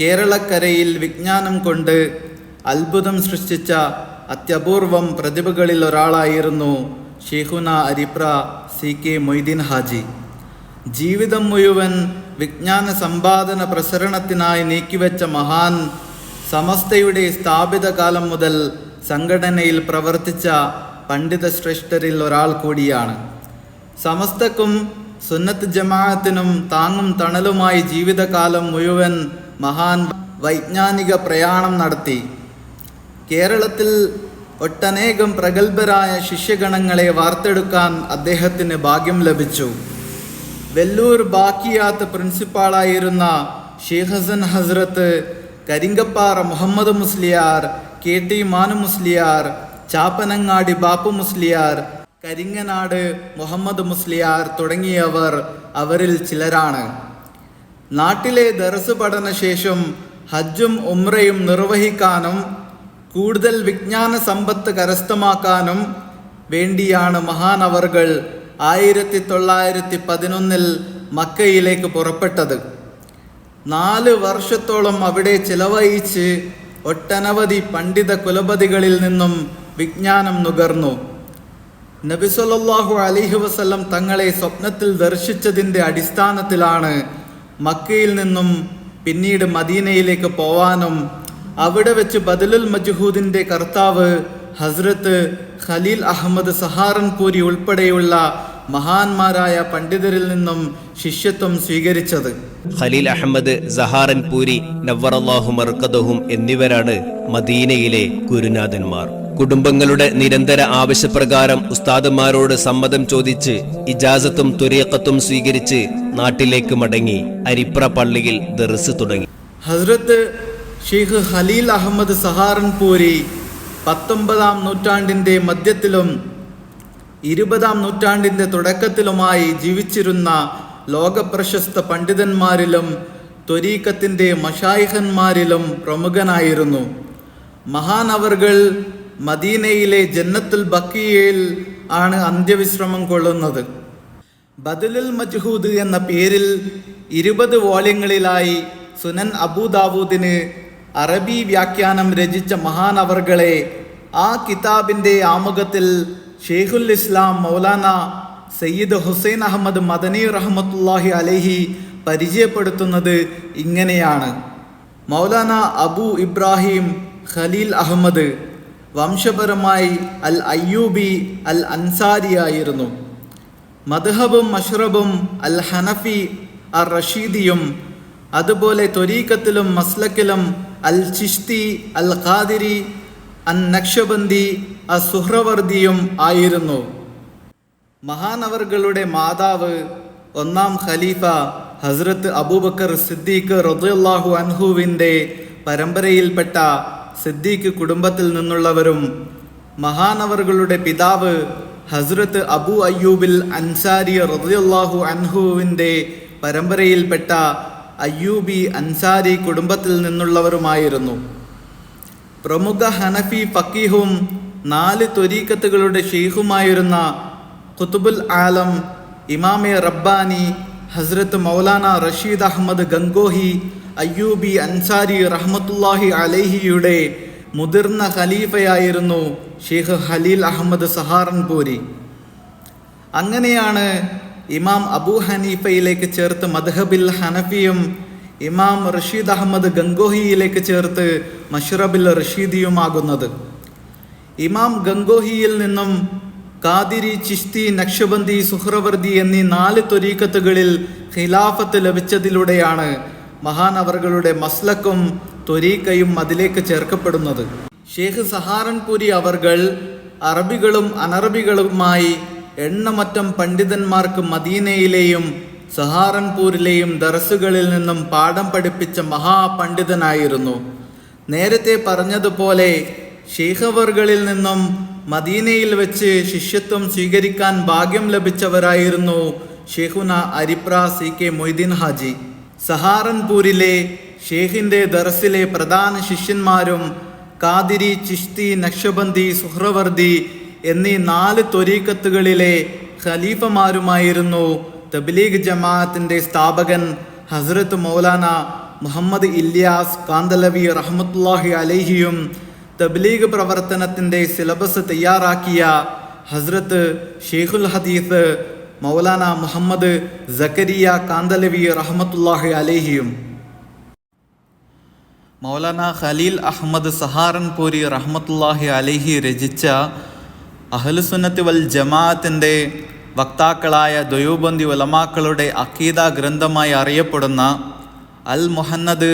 കേരളക്കരയിൽ വിജ്ഞാനം കൊണ്ട് അത്ഭുതം സൃഷ്ടിച്ച അത്യപൂർവം പ്രതിഭകളിൽ ഒരാളായിരുന്നു ഷെയ്ഖുന അരിപ്ര സി കെ മൊയ്തീൻ ഹാജി. ജീവിതം മുഴുവൻ വിജ്ഞാന സമ്പാദന പ്രസരണത്തിനായി നീക്കിവെച്ച മഹാൻ സമസ്തയുടെ സ്ഥാപിത കാലം മുതൽ സംഘടനയിൽ പ്രവർത്തിച്ച പണ്ഡിത ശ്രേഷ്ഠരിൽ ഒരാൾ കൂടിയാണ്. സമസ്തക്കും സുന്നത്ത് ജമാഅത്തിനും താങ്ങും തണലുമായി ജീവിതകാലം മുഴുവൻ മഹാൻ വൈജ്ഞാനിക പ്രയാണം നടത്തി. കേരളത്തിൽ ഒട്ടനേകം പ്രഗത്ഭരായ ശിഷ്യഗണങ്ങളെ വാർത്തെടുക്കാൻ അദ്ദേഹത്തിന് ഭാഗ്യം ലഭിച്ചു. വെല്ലൂർ ബാക്കിയാത്ത് പ്രിൻസിപ്പാളായിരുന്ന ഷെയ്ഖ് ഹസ്രത്ത് കരിങ്കപ്പാറ മുഹമ്മദ് മുസ്ലിയാർ കെ ടി മാനു മുസ്ലിയാർ ചാപ്പനങ്ങാടി ബാപ്പു മുസ്ലിയാർ കരിങ്ങനാട് മുഹമ്മദ് മുസ്ലിയാർ തുടങ്ങിയവർ അവരിൽ ചിലരാണ്. നാട്ടിലെ ദർസ് പഠന ശേഷം ഹജ്ജും ഉംറയും നിർവഹിക്കാനും കൂടുതൽ വിജ്ഞാന സമ്പത്ത് കരസ്ഥമാക്കാനും വേണ്ടിയാണ് മഹാനവർകൾ ആയിരത്തി തൊള്ളായിരത്തി പതിനൊന്നിൽ മക്കയിലേക്ക് പുറപ്പെട്ടത്. നാല് വർഷത്തോളം അവിടെ ചിലവഴിച്ച് ഒട്ടനവധി പണ്ഡിത കുലപതികളിൽ നിന്നും വിജ്ഞാനം നുകർന്നു. നബിസൊല്ലാഹു അലിഹു വസല്ലം തങ്ങളെ സ്വപ്നത്തിൽ ദർശിച്ചതിന്റെ അടിസ്ഥാനത്തിലാണ് മക്കയിൽ നിന്നും പിന്നീട് മദീനയിലേക്ക് പോവാനും അവിടെ വെച്ച് ബദലുൽ മജ്ഹൂദിന്റെ കർത്താവ് ഹസ്രത്ത് ഖലീൽ അഹമ്മദ് സഹാറൻപൂരി ഉൾപ്പെടെയുള്ള മഹാന്മാരായ പണ്ഡിതരിൽ നിന്നും ശിഷ്യത്വം സ്വീകരിച്ചത്. ഖലീൽ അഹമ്മദ് സഹാറൻപൂരി നവറല്ലാഹു മർക്കദഹും എന്നിവരാണ് മദീനയിലെ ഗുരുനാഥന്മാർ. കുടുംബങ്ങളുടെ നിരന്തര ആവശ്യപ്രകാരം ഉസ്താദന്മാരോട് സമ്മതം ചോദിച്ച് ഇജാസത്തും തുരീക്കത്തും സ്വീകരിച്ച് നാട്ടിലേക്ക് മടങ്ങി. അരിപ്ര പള്ളിയിൽ ദർസ് തുടങ്ങി. ഹസ്രത്ത് ഷെയ്ഖ് ഹലീൽ അഹമ്മദ് സഹാറൻപൂരി പത്തൊമ്പതാം നൂറ്റാണ്ടിന്റെ മധ്യത്തിലും ഇരുപതാം നൂറ്റാണ്ടിന്റെ തുടക്കത്തിലുമായി ജീവിച്ചിരുന്ന ലോകപ്രശസ്ത പണ്ഡിതന്മാരിലും ത്വരീക്കത്തിന്റെ മഷായിഹന്മാരിലും പ്രമുഖനായിരുന്നു. മഹാനവർകൾ മദീനയിലെ ജന്നത്തുൽ ബക്കിയയിൽ ആണ് അന്ത്യവിശ്രമം കൊള്ളുന്നത്. ബദലുൽ മജ്ഹൂദ് എന്ന പേരിൽ ഇരുപത് വോള്യങ്ങളിലായി സുനൻ അബൂദാവൂദിന് അറബി വ്യാഖ്യാനം രചിച്ച മഹാനവർകളെ ആ കിതാബിന്റെ ആമുഖത്തിൽ ഷെയ്ഖുൽ ഇസ്ലാം മൗലാന സയ്യിദ് ഹുസൈൻ അഹമ്മദ് മദനി റഹ്മത്തുല്ലാഹി അലഹി പരിചയപ്പെടുത്തുന്നത് ഇങ്ങനെയാണ്. മൗലാന അബു ഇബ്രാഹിം ഖലീൽ അഹമ്മദ് വംശപരമായി അൽ അയ്യൂബി അൽ അൻസാരിയായിരുന്നു. മദ്ഹബും മഷ്റബും അൽ ഹനഫി അർ റഷീദിയും അതുപോലെ ത്വരീക്കത്തിലും മസ്ലക്കിലും അൽ ചിഷ്തി അൽ ഖാദിരി അൻ നക്ഷബന്തി അ സുഹ്രവർദിയും ആയിരുന്നു. മഹാനവറുകളുടെ മാതാവ് ഒന്നാം ഖലീഫ ഹസ്രത്ത് അബൂബക്കർ സിദ്ദീഖ് റദിയല്ലാഹു അൻഹുവിന്റെ പരമ്പരയിൽപ്പെട്ട സിദ്ദീഖ് കുടുംബത്തിൽ നിന്നുള്ളവരും മഹാനവറുകളുടെ പിതാവ് ഹസ്രത്ത് അബു അയ്യൂബിൽ അൻസാരി റദിയല്ലാഹു അൻഹുവിന്റെ പരമ്പരയിൽപ്പെട്ട അയ്യൂബി അൻസാരി കുടുംബത്തിൽ നിന്നുള്ളവരുമായിരുന്നു. പ്രമുഖ ഹനഫി ഫക്കീഹും നാല് ത്വരീക്കത്തുകളുടെ ഷെയ്ഖുമായിരുന്ന ഖുതുബുൽ ആലം ഇമാമെ റബ്ബാനി ഹസ്രത്ത് മൗലാന റഷീദ് അഹമ്മദ് ഗംഗോഹി അയ്യൂബി അൻസാരി റഹ്മത്തുല്ലാഹി അലൈഹിയുടെ മുതിർന്ന ഖലീഫയായിരുന്നു ഷെയ്ഖ് ഹലീൽ അഹമ്മദ് സഹാറൻപൂരി അങ്ങനെയാണ് ഇമാം അബൂ ഹനീഫയിലേക്ക് ചേർത്ത് മദ്ഹബിൽ ഹനഫിയും ഇമാം റഷീദ് അഹമ്മദ് ഗംഗോഹിയിലേക്ക് ചേർത്ത് മഷ്റബിൽ റഷീദിയുമാകുന്നത്. ഇമാം ഗംഗോഹിയിൽ നിന്നും കാതിരി ചിഷ്തി നക്ഷബന്ദി സുഹ്രവർദി എന്നീ നാല് ത്വരീക്കത്തുകളിൽ ഖിലാഫത്ത് ലഭിച്ചതിലൂടെയാണ് മഹാനവറുകളുടെ മസ്ലക്കും ത്വരീക്കയും അതിലേക്ക് ചേർക്കപ്പെടുന്നത്. ഷേഖ് സഹാറൻപുരി അവർകൾ അറബികളും അനറബികളുമായി എണ്ണമറ്റം പണ്ഡിതന്മാർക്ക് മദീനയിലെയും സഹാറൻപൂരിലെയും ദർസുകളിൽ നിന്നും പാഠം പഠിപ്പിച്ച മഹാപണ്ഡിതനായിരുന്നു. നേരത്തെ പറഞ്ഞതുപോലെ ഷെയ്ഖവറുകളിൽ നിന്നും മദീനയിൽ വെച്ച് ശിഷ്യത്വം സ്വീകരിക്കാൻ ഭാഗ്യം ലഭിച്ചവരായിരുന്നു ഷെഹുന അരിപ്ര സി കെ മൊയ്തീൻ ഹാജി. സഹാറൻപൂരിലെ ഷെയ്ഖിന്റെ ദർസിലെ പ്രധാന ശിഷ്യന്മാരും കാതിരി ചിഷ്തി നക്ഷബന്തി സുഹ്രവർദി എന്നീ നാല് ത്വരീക്കത്തുകളിലെ ഖലീഫമാരുമായിരുന്നു തബ്ലീഗ് ജമാഅത്തിന്റെ സ്ഥാപകൻ ഹസ്രത്ത് മൗലാന മുഹമ്മദ് ഇല്യാസ് കാന്തലവി റഹ്മത്തുല്ലാഹി അലൈഹിയും തബ്ലീഗ് പ്രവർത്തനത്തിന്റെ സിലബസ് തയ്യാറാക്കിയ ഹസ്രത്ത് ഷെയ്ഖുൽ ഹദീസ് മൗലാന മുഹമ്മദ് ജക്കരിയ കാന്തലവി റഹമത്തുല്ലാഹി അലേഹിയും മൗലാന ഖലീൽ അഹമ്മദ് സഹാറൻപൂരി റഹമത്തുല്ലാഹി അലേഹി രചിച്ച അഹലുസുന്നത്ത് വൽ ജമാഅത്തിന്റെ വക്താക്കളായ ദ്വയോബന്തി ഉലമാക്കളുടെ അക്കീദ ഗ്രന്ഥമായി അറിയപ്പെടുന്ന അൽ മുഹന്നദ്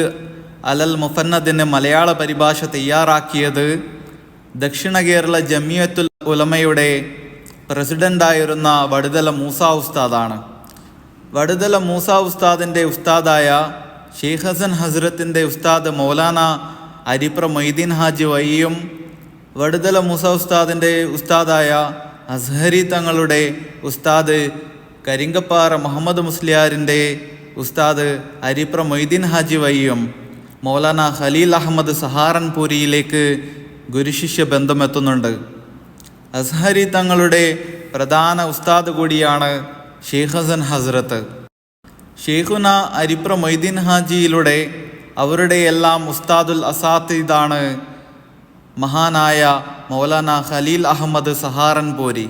അലൽ മുഫന്നദിന് മലയാള പരിഭാഷ തയ്യാറാക്കിയത് ദക്ഷിണ കേരള ജമിയത്തുൽ ഉലമയുടെ പ്രസിഡന്റായിരുന്ന വടുതല മൂസ ഉസ്താദാണ്. വടുതല മൂസ ഉസ്താദിന്റെ ഉസ്താദായ ഷെയ്ഖ് ഹസൻ ഹസ്രത്തിന്റെ ഉസ്താദ് മൗലാന അരിപ്ര മൊയ്തീൻ ഹാജി വയ്യും വടുതല മൂസ ഉസ്താദിന്റെ ഉസ്താദായ അസ്ഹരി തങ്ങളുടെ ഉസ്താദ് കരിങ്കപ്പാറ മുഹമ്മദ് മുസ്ലിയാരിന്റെ ഉസ്താദ് അരിപ്ര മൊയ്തീൻ ഹാജി വയ്യും മൗലാന ഖലീൽ അഹമ്മദ് സഹാറൻപൂരിയിലേക്ക് ഗുരുശിഷ്യ ബന്ധമെത്തുന്നുണ്ട്. അസ്ഹരി തങ്ങളുടെ പ്രധാന ഉസ്താദ് കൂടിയാണ് ഷെയ്ഖ് ഹസൻ ഹസ്രത്ത്. ഷെയ്ഖുന അരിപ്ര മൊയ്തീൻ ഹാജിയിലൂടെ അവരുടെ എല്ലാം ഉസ്താദുൽ അസാത്തിദാണ് മഹാനായ മൗലാന ഖലീൽ അഹമ്മദ് സഹാറൻപൂരി.